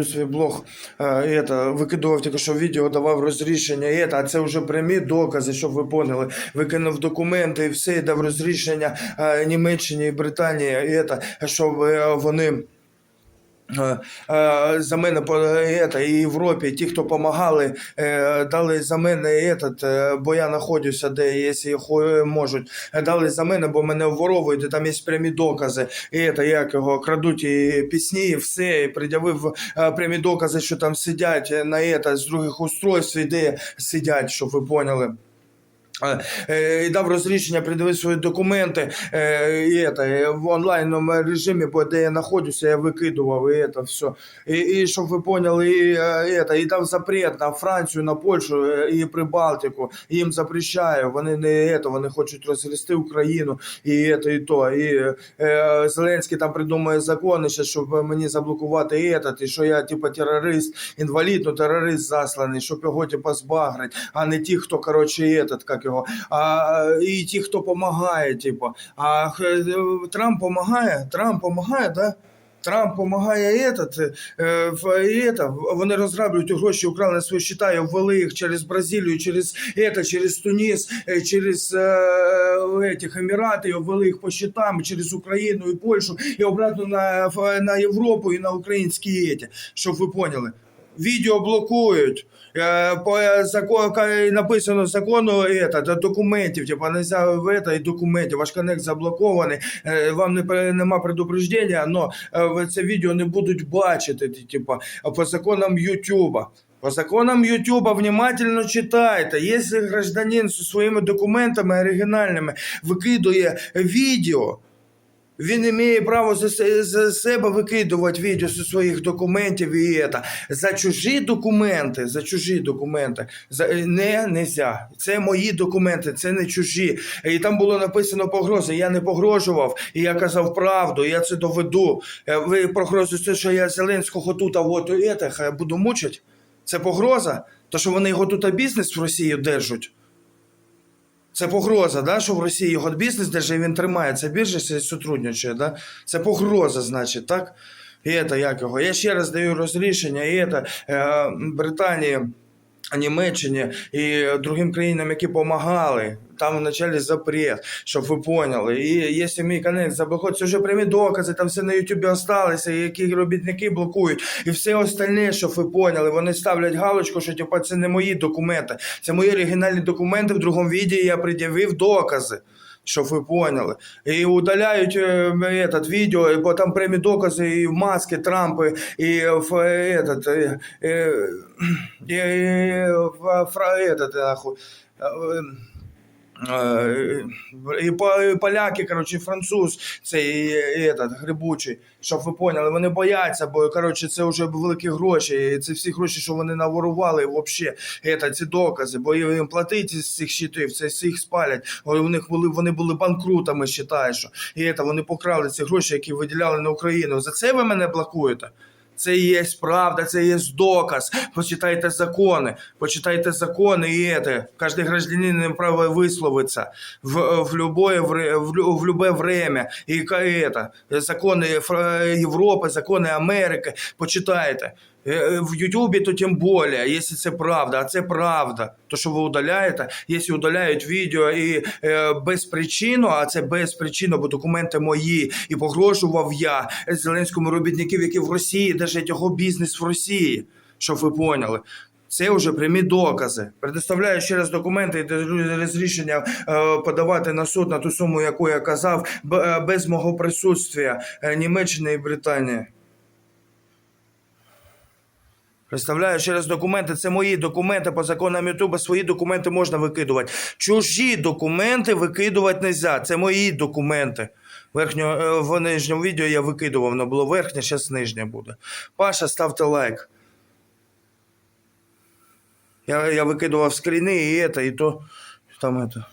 свій блог е, это, викидував тільки що відео, давав розрішення, і это, а це вже прямі докази, щоб ви поняли. Викинув документи і все, і дав розрішення е, Німеччині і Британії, і это, щоб е, вони. е, е, За мене по это, і Європі, ті, хто допомагали, дали за мене этот, е, бо я знаходжуся, де якщо хо- можуть, е, дали за мене, бо мене воровують, і там є прямі докази. І это, як його крадуть і пісні, і все, і пред'явив е, прямі докази, що там сидять е, на это, з других устройств, і де сидять, щоб ви поняли. Е, е, І дав розрішення придивити свої документи е, і это, е, в онлайнному режимі, бо де я знаходжуся, я викидував і це все. І, і щоб ви поняли, і, е, это, і дав запрет на Францію, на Польщу е, і Прибалтику. І їм запрещаю. Вони не это, вони хочуть розгрести Україну і это, і то. І е, Зеленський там придумує закони, ще, щоб мені заблокувати і этот, і що я типа терорист, інвалід, ну терорист засланий, щоб його типа збагрить, а не ті, хто коротше этот, як його, а і ті, хто допомагає, типу. А х- Трамп допомагає, Трамп допомагає, да? Трамп допомагає этот, е, в, і это, вони розграблюють гроші, украли на свої счета і ввели їх через Бразилію, через это, через Туніс, е, через е, этих Емірати, і ввели їх по счетам, через Україну і Польщу, і обратно на, в- на Європу і на українські еті, щоб ви поняли. Відео блокують. Е, По закону написано закону это, до документів, типа нельзя в это, і документів. Ваш коннект заблокований. е, Вам не нема предупреждення, але це відео не будуть бачити. Типа по законам Ютуба. По законам Ютуба внимательно читайте. Якщо гражданин зі своїми документами оригінальними викидує відео, він не має права за, за себе викидувати відео зі своїх документів і це. За чужі документи, за чужі документи за, не нельзя. Це мої документи, це не чужі. І там було написано погрози. Я не погрожував, і я казав правду, я це доведу. Е, Ви погрозуєте, що я Зеленського тут, а от і хай буду мучити. Це погроза? То, що вони його тут бізнес в Росії держать. Це погроза, да, що в Росії його бізнес держить, і він тримається це біржі сотрудничає, да? Це погроза, значить, так? І це як його. Я ще раз даю розрішення, і це е, Британії, Німеччині і другим країнам, які допомагали. Там вначалі запрет, щоб ви поняли. І якщо мій коннект заблокують, це вже прямі докази, там все на Ютубі осталося, які робітники блокують, і все остальне, щоб ви поняли. Вони ставлять галочку, що типу, це не мої документи, це мої оригінальні документи. В другому відео я пред'явив докази Щоб ви поняли. І удаляють е, этот відео, бо там прямі докази і в маски Трампи, і в е, этот, е, е, і, і, в фра, этот, нахуй, е, е, і, по- і поляки, коротше, і француз, цей е, этот, грибучий, щоб ви поняли, вони бояться, бо коротше, це вже великі гроші. І це всі гроші, що вони наворували, взагалі, это, ці докази, бо їм платити з цих щитів, це всіх спалять. У них були вони були банкрутами, вважаю, що і это, вони покрали ці гроші, які виділяли на Україну. За це ви мене блокуєте? Це є правда, це є доказ. Почитайте закони, почитайте закони, і це. Кожен гражданин має право висловитися в, в, любое, в, в любе время. І это, закони Європи, закони Америки. Почитайте. Е, е, В Ютубі то тим більше, якщо це правда, а це правда. То, що ви удаляєте, якщо удаляють відео і е, без причину, а це без причини, бо документи мої, і погрожував я Зеленському робітників, які в Росії держать його бізнес в Росії, щоб ви поняли. Це вже прямі докази. Предоставляю ще раз документи і даю розрішення е, подавати на суд на ту суму, яку я казав, без мого присутствия Німеччини і Британії. Представляю ще раз документи. Це мої документи по законам Ютуба. Свої документи можна викидувати. Чужі документи викидувати не можна. Це мої документи. Верхньо, е, в нижньому відео я викидував, воно було верхнє, зараз нижнє буде. Паша, ставте лайк. Я, я викидував скріни і це, і то там это.